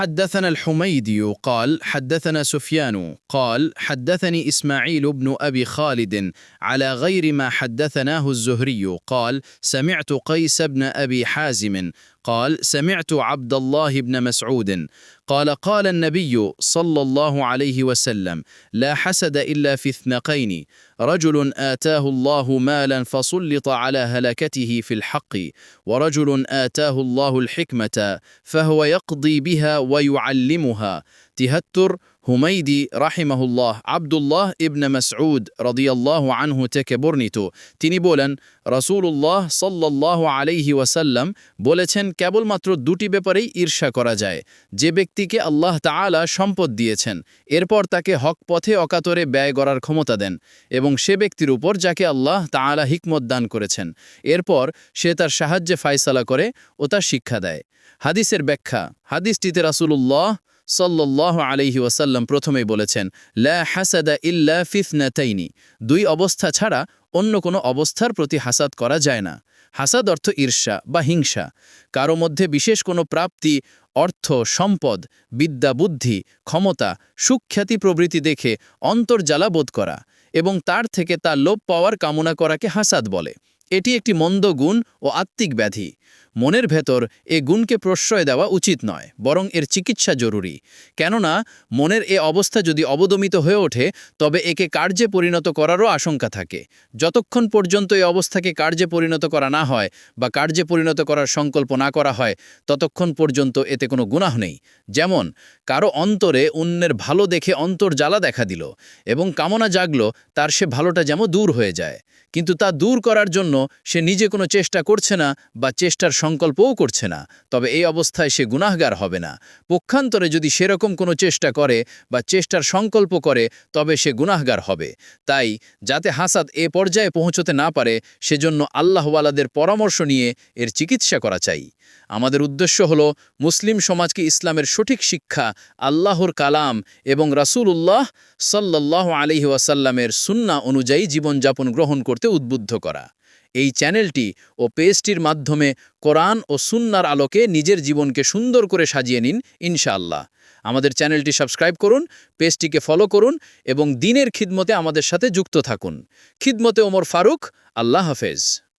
حدثنا الحميدي قال حدثنا سفيان قال حدثني إسماعيل بن أبي خالد على غير ما حدثناه الزهري قال سمعت قيس بن أبي حازم قال سمعت عبد الله بن مسعود. قال قال النبي صلى الله عليه وسلم لا حسد إلا في اثنقين. رجل آتاه الله مالا فسلط على هلكته في الحق ورجل آتاه الله الحكمة فهو يقضي بها ويعلمها. تهتر হুমাইদি রাহিমাহুল্লাহ আবদুল্লাহ ইবনে মাসউদ রদিয়াল্লাহ আনহু থেকে বর্ণিত। তিনি বলেন রসুল্লাহ সাল্লাহ আলাইহি ওয়াসাল্লাম বলেছেন, কেবলমাত্র দুটি ব্যাপারেই ঈর্ষা করা যায়, যে ব্যক্তিকে আল্লাহ তাআলা সম্পদ দিয়েছেন, এরপর তাকে হক পথে অকাতরে ব্যয় করার ক্ষমতা দেন, এবং সে ব্যক্তির উপর যাকে আল্লাহ তাআলা হিকমত দান করেছেন, এরপর সে তার সাহায্যে ফায়সালা করে ও তার শিক্ষা দেয়। হাদিসের ব্যাখ্যা, হাদিসটিতে রাসূলুল্লাহ সাল্লাহ আলহি ওয়াসাল্লাম প্রথমেই বলেছেন, লা হাসাদা ইল্লা ফিফনাতাইনি দুই অবস্থা ছাড়া অন্য কোনো অবস্থার প্রতি হাসাদ করা যায় না। হাসাদ অর্থ ঈর্ষা বা হিংসা। কারও মধ্যে বিশেষ কোনো প্রাপ্তি, অর্থ, সম্পদ, বিদ্যা, বুদ্ধি, ক্ষমতা, সুখ্যাতি প্রভৃতি দেখে অন্তর্জ্বালা বোধ করা এবং তার থেকে তা লোপ পাওয়ার কামনা করাকে হাসাদ বলে। এটি একটি মন্দ গুণ ও আত্মিক ব্যাধি। মনের ভেতর এ গুণকে প্রশ্রয় দেওয়া উচিত নয়, বরং এর চিকিৎসা জরুরি। কেননা, মনের এ অবস্থা যদি অবদমিত হয়ে ওঠে, তবে একে কার্যে পরিণত করারও আশঙ্কা থাকে। যতক্ষণ পর্যন্ত এই অবস্থাকে কার্যে পরিণত করা না হয় বা কার্যে পরিণত করার সংকল্প না করা হয়, ততক্ষণ পর্যন্ত এতে কোনো গুনাহ নেই। যেমন, কারও অন্তরে অন্যের ভালো দেখে অন্তর জ্বালা দেখা দিল এবং কামনা জাগল, তার সে ভালোটা যেমন দূর হয়ে যায়। কিন্তু তা দূর করার জন্য সে নিজে কোনো চেষ্টা করছে না বা চেষ্টার সংকল্পও করছে না, তবে এই অবস্থায় সে গুনাহগার হবে না। পক্ষান্তরে যদি সেরকম কোনো চেষ্টা করে বা চেষ্টার সংকল্প করে, তবে সে গুনাহগার হবে। তাই, যাতে হাসাদ এ পর্যায়ে পৌঁছতে না পারে, সেজন্য আল্লাহওয়ালাদের পরামর্শ নিয়ে এর চিকিৎসা করা চাই। আমাদের উদ্দেশ্য হল, মুসলিম সমাজকে ইসলামের সঠিক শিক্ষা, আল্লাহর কালাম এবং রাসূলুল্লাহ সাল্লাহ আলহি ওয়াসাল্লামের সুন্না অনুযায়ী জীবনযাপন গ্রহণ করতে উদ্বুদ্ধ করা। এই চ্যানেলটি ও পেজটির মাধ্যমে কোরআন ও সুন্নার আলোকে নিজের জীবনকে সুন্দর করে সাজিয়ে নিন, ইনশাআল্লাহ। আমাদের চ্যানেলটি সাবস্ক্রাইব করুন, পেজটিকে ফলো করুন এবং দিনের খিদমতে আমাদের সাথে যুক্ত থাকুন। খিদমতে ওমর ফারুক, আল্লাহ হাফেজ।